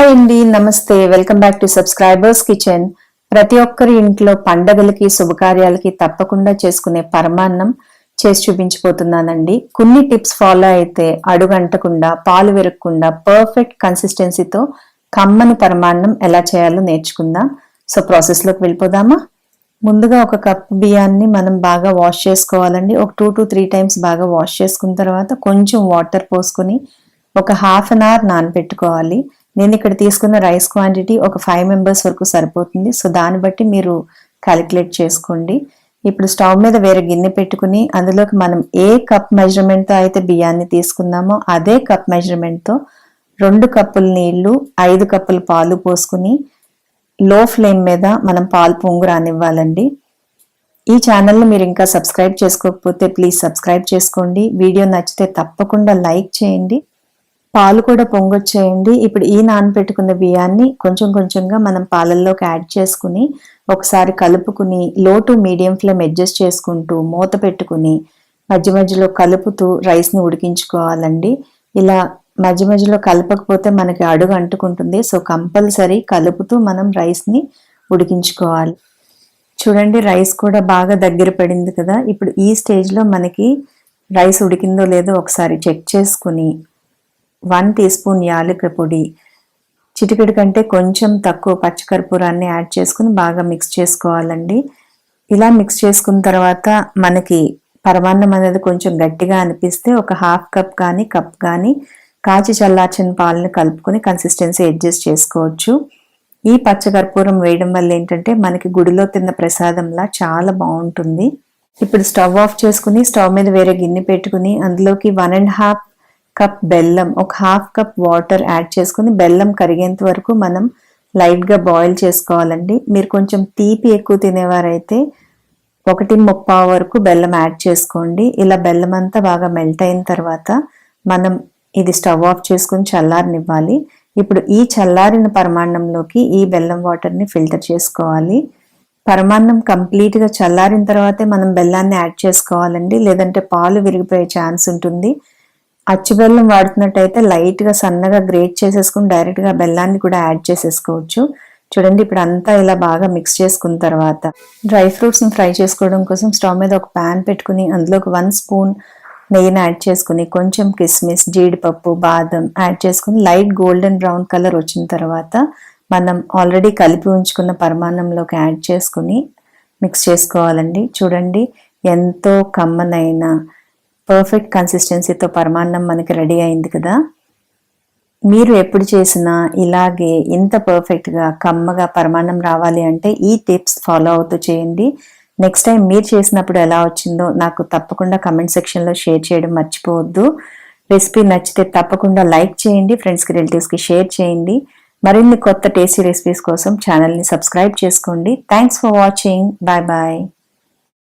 Hi అండి నమస్తే. Welcome back to subscribers kitchen ప్రతి ఒక్కరి ఇంట్లో పండగలకి శుభకార్యాలకి తప్పకుండా చేసుకునే పరమాన్నం చేసి చూపించిపోతున్నానండి కొన్ని టిప్స్ ఫాలో అయితే అడుగంటకుండా పాలు విరగకుండా పర్ఫెక్ట్ కన్సిస్టెన్సీతో కమ్మని పరమాన్నం ఎలా చేయాలో నేర్చుకుందాం. సో ప్రాసెస్లోకి వెళ్ళిపోదామా? ముందుగా ఒక కప్ బియ్యాన్ని మనం బాగా వాష్ చేసుకోవాలండి. ఒక టూ టు త్రీ టైమ్స్ బాగా వాష్ చేసుకున్న తర్వాత కొంచెం వాటర్ పోసుకొని ఒక హాఫ్ అన్ అవర్ నానబెట్టుకోవాలి. నేను ఇక్కడ తీసుకున్న రైస్ క్వాంటిటీ ఒక ఫైవ్ మెంబర్స్ వరకు సరిపోతుంది. సో దాన్ని బట్టి మీరు క్యాలిక్యులేట్ చేసుకోండి. ఇప్పుడు స్టవ్ మీద వేరే గిన్నె పెట్టుకుని అందులోకి మనం ఏ కప్ మెజర్మెంట్తో అయితే బియ్యాన్ని తీసుకున్నామో అదే కప్ మెజర్మెంట్తో రెండు కప్పుల నీళ్ళు ఐదు కప్పుల పాలు పోసుకుని లో ఫ్లేమ్ మీద మనం పాలు పొంగు రానివ్వాలండి. ఈ ఛానల్ని మీరు ఇంకా సబ్స్క్రైబ్ చేసుకోకపోతే ప్లీజ్ సబ్స్క్రైబ్ చేసుకోండి. వీడియో నచ్చితే తప్పకుండా లైక్ చేయండి. పాలు కూడా పొంగొచ్చేయండి. ఇప్పుడు ఈ నానబెట్టుకున్న బియ్యాన్ని కొంచెం కొంచెంగా మనం పాలల్లోకి యాడ్ చేసుకుని ఒకసారి కలుపుకుని లో టు మీడియం ఫ్లేమ్ అడ్జస్ట్ చేసుకుంటూ మూత పెట్టుకుని మధ్య మధ్యలో కలుపుతూ రైస్ని ఉడికించుకోవాలండి. ఇలా మధ్య మధ్యలో కలపకపోతే మనకి అడుగు అంటుకుంటుంది. సో కంపల్సరీ కలుపుతూ మనం రైస్ని ఉడికించుకోవాలి. చూడండి రైస్ కూడా బాగా దగ్గర పడింది కదా. ఇప్పుడు ఈ స్టేజ్లో మనకి రైస్ ఉడికిందో లేదో ఒకసారి చెక్ చేసుకుని వన్ టీ స్పూన్ యాలకుల పొడి. చిటికెడు కంటే కొంచెం తక్కువ పచ్చకర్పూరాన్ని యాడ్ చేసుకుని బాగా మిక్స్ చేసుకోవాలండి. ఇలా మిక్స్ చేసుకున్న తర్వాత మనకి పరమాన్నం అనేది కొంచెం గట్టిగా అనిపిస్తే ఒక హాఫ్ కప్ కానీ కప్ కానీ కాచి చల్లార్చిన పాలను కలుపుకొని కన్సిస్టెన్సీ అడ్జస్ట్ చేసుకోవచ్చు. ఈ పచ్చకర్పూరం వేయడం వల్ల ఏంటంటే మనకి గుడిలో తిన్న ప్రసాదంలా చాలా బాగుంటుంది. ఇప్పుడు స్టవ్ ఆఫ్ చేసుకుని స్టవ్ మీద వేరే గిన్నె పెట్టుకుని అందులోకి వన్ అండ్ హాఫ్ కప్ బెల్లం ఒక హాఫ్ కప్ వాటర్ యాడ్ చేసుకుని బెల్లం కరిగేంత వరకు మనం లైట్గా బాయిల్ చేసుకోవాలండి. మీరు కొంచెం తీపి ఎక్కువ తినేవారైతే ఒకటి ముప్పావు వరకు బెల్లం యాడ్ చేసుకోండి. ఇలా బెల్లం అంతా బాగా మెల్ట్ అయిన తర్వాత మనం ఇది స్టవ్ ఆఫ్ చేసుకుని చల్లారనివ్వాలి. ఇప్పుడు ఈ చల్లారిన పరమాన్నంలోకి ఈ బెల్లం వాటర్ని ఫిల్టర్ చేసుకోవాలి. పరమాన్నం కంప్లీట్గా చల్లారిన తర్వాతే మనం బెల్లాన్ని యాడ్ చేసుకోవాలండి. లేదంటే పాలు విరిగిపోయే ఛాన్స్ ఉంటుంది. అచ్చు బెల్లం వాడుతున్నట్టయితే లైట్గా సన్నగా గ్రేట్ చేసేసుకుని డైరెక్ట్గా బెల్లాన్ని కూడా యాడ్ చేసేసుకోవచ్చు. చూడండి ఇప్పుడు అంతా ఇలా బాగా మిక్స్ చేసుకున్న తర్వాత డ్రై ఫ్రూట్స్ని ఫ్రై చేసుకోవడం కోసం స్టవ్ మీద ఒక ప్యాన్ పెట్టుకుని అందులోకి వన్ స్పూన్ నెయ్యిని యాడ్ చేసుకుని కొంచెం కిస్మిస్ జీడిపప్పు బాదం యాడ్ చేసుకుని లైట్ గోల్డెన్ బ్రౌన్ కలర్ వచ్చిన తర్వాత మనం ఆల్రెడీ కలిపి ఉంచుకున్న పరిమాణంలోకి యాడ్ చేసుకుని మిక్స్ చేసుకోవాలండి. చూడండి ఎంతో కమ్మనైన పర్ఫెక్ట్ కన్సిస్టెన్సీతో పరమాన్నం మనకి రెడీ అయింది కదా. మీరు ఎప్పుడు చేసినా ఇలాగే ఇంత పర్ఫెక్ట్గా కమ్మగా పరమాన్నం రావాలి అంటే ఈ టిప్స్ ఫాలో అవుతూ చేయండి. నెక్స్ట్ టైం మీరు చేసినప్పుడు ఎలా వచ్చిందో నాకు తప్పకుండా కమెంట్ సెక్షన్లో షేర్ చేయడం మర్చిపోవద్దు. రెసిపీ నచ్చితే తప్పకుండా లైక్ చేయండి ఫ్రెండ్స్కి రిలేటివ్స్కి షేర్ చేయండి. మరిన్ని కొత్త టేస్టీ రెసిపీస్ కోసం ఛానల్ని సబ్స్క్రైబ్ చేసుకోండి. Thanks for watching bye bye